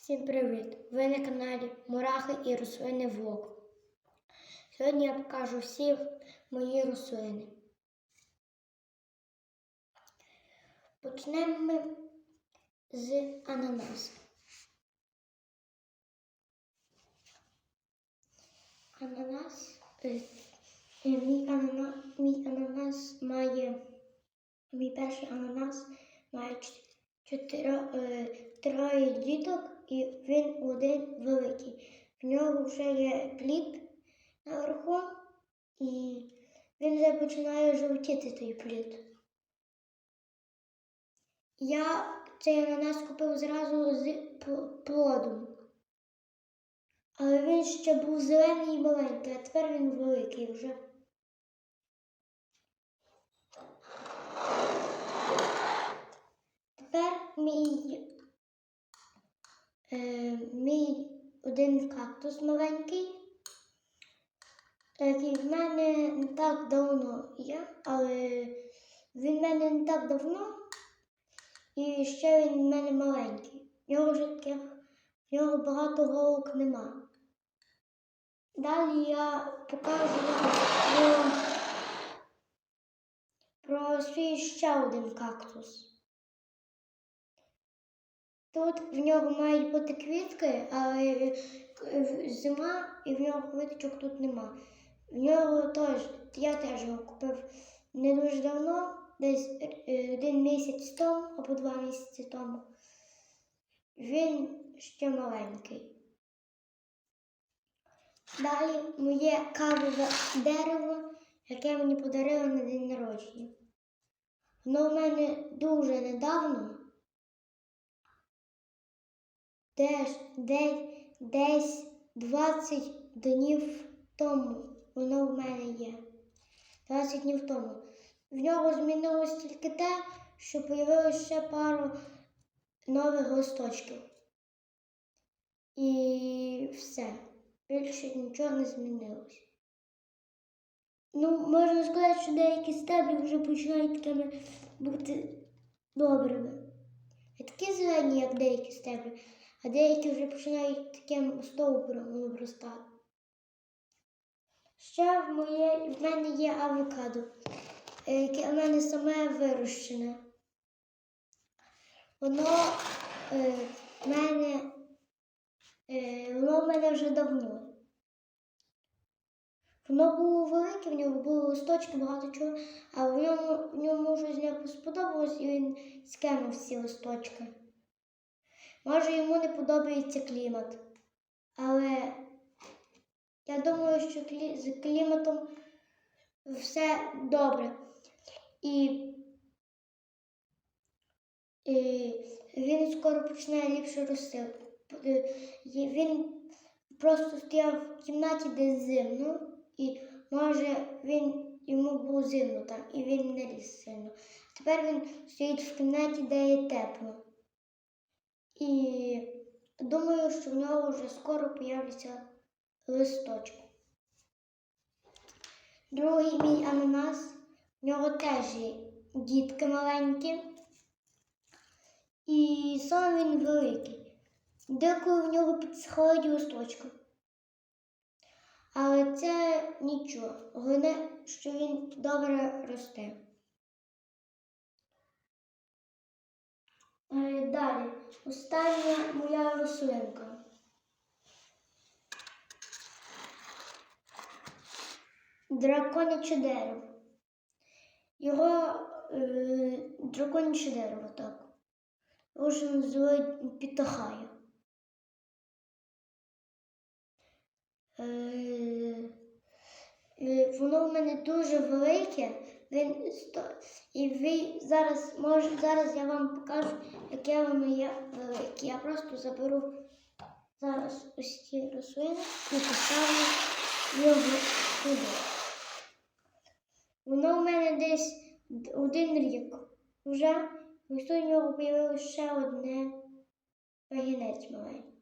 Всім привіт! Ви на каналі Мурахи і рослини Влог. Сьогодні я покажу всі мої рослини. Почнемо ми з ананасу. Ананас. е, е, Мій, анана, мій ананас має. Мій перший ананас має чот- е, троє діток і він один великий. В нього вже є плід наверху, і він вже починає жовтіти той плід. Я цей ананас купив зразу з плодом. Але він ще був зелений і маленький, а тепер він великий вже. Тепер мій, е, мій один кактус маленький, який в мене не так давно є, але він в мене не так давно, і ще він в мене маленький. В нього вже таких, в нього багато голок нема. Далі я покажу про свій ще один кактус. Тут в нього мають бути квітки, але е, зима і в нього квіточок тут нема. В нього теж, я теж його купив не дуже давно, десь е, один місяць тому або два місяці тому. Він ще маленький. Далі моє кавове дерево, яке мені подарили на день народження. Воно в мене дуже недавно. Десь, десь, десь 20 днів тому воно в мене є. 20 днів тому. В нього змінилось тільки те, що появилось ще пару нових листочків. І все. Більше нічого не змінилось. Ну, можна сказати, що деякі стеблі вже починають такими бути добрими. Не такі зелені, як деякі стеблі, а деякі вже починають таким стовбуром обростати. Ще в, моє, в мене є авокадо, е, яке в мене саме вирощене. Воно е, в мене, е, воно в мене вже давно. Воно було велике, в нього були листочки, багато чого, а в ньому, в ньому щось не сподобалось і він скинув всі листочки. Може, йому не подобається клімат. Але я думаю, що з кліматом все добре. І, і він скоро почне ліпше рости. Е, Він просто стояв в кімнаті, де зимно, і може він йому було зимно там, і він не ріс сильно. Тепер він стоїть в кімнаті, де є тепло. І думаю, що в нього вже скоро появляться листочки. Другий мій ананас, в нього теж є дітки маленькі. І сам він великий. Деколи в нього підсихають листочки. Але це нічого. Головне, що він добре росте. Далі, остання моя рослинка. Драконяче дерево. Його е, драконяче дерево, так. Його ж називають пітахаю. Е, е, воно в мене дуже велике. Він сто... І ви зараз може, зараз я вам покажу, яке воно є велике. Я просто заберу зараз ось ці рослини і поставлю його туди. Воно в мене десь один рік. Вже ось тут у нього появилося ще одне пагінець маленький.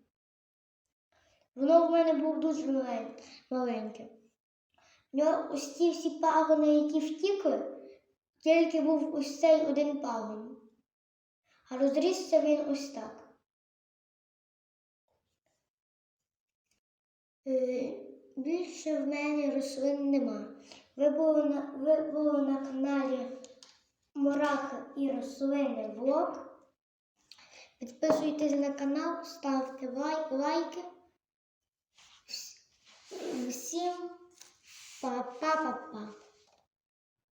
Воно в мене був дуже малень- маленьке. В нього ось ці всі пагони, які втікли, тільки був ось цей один пагон. А розрісся він ось так. Е, Більше в мене рослин нема. Ви були на, ви були на каналі Мураха і рослини влог. Підписуйтесь на канал, ставте лай- лайки. Вс- Всім па-па-па-па.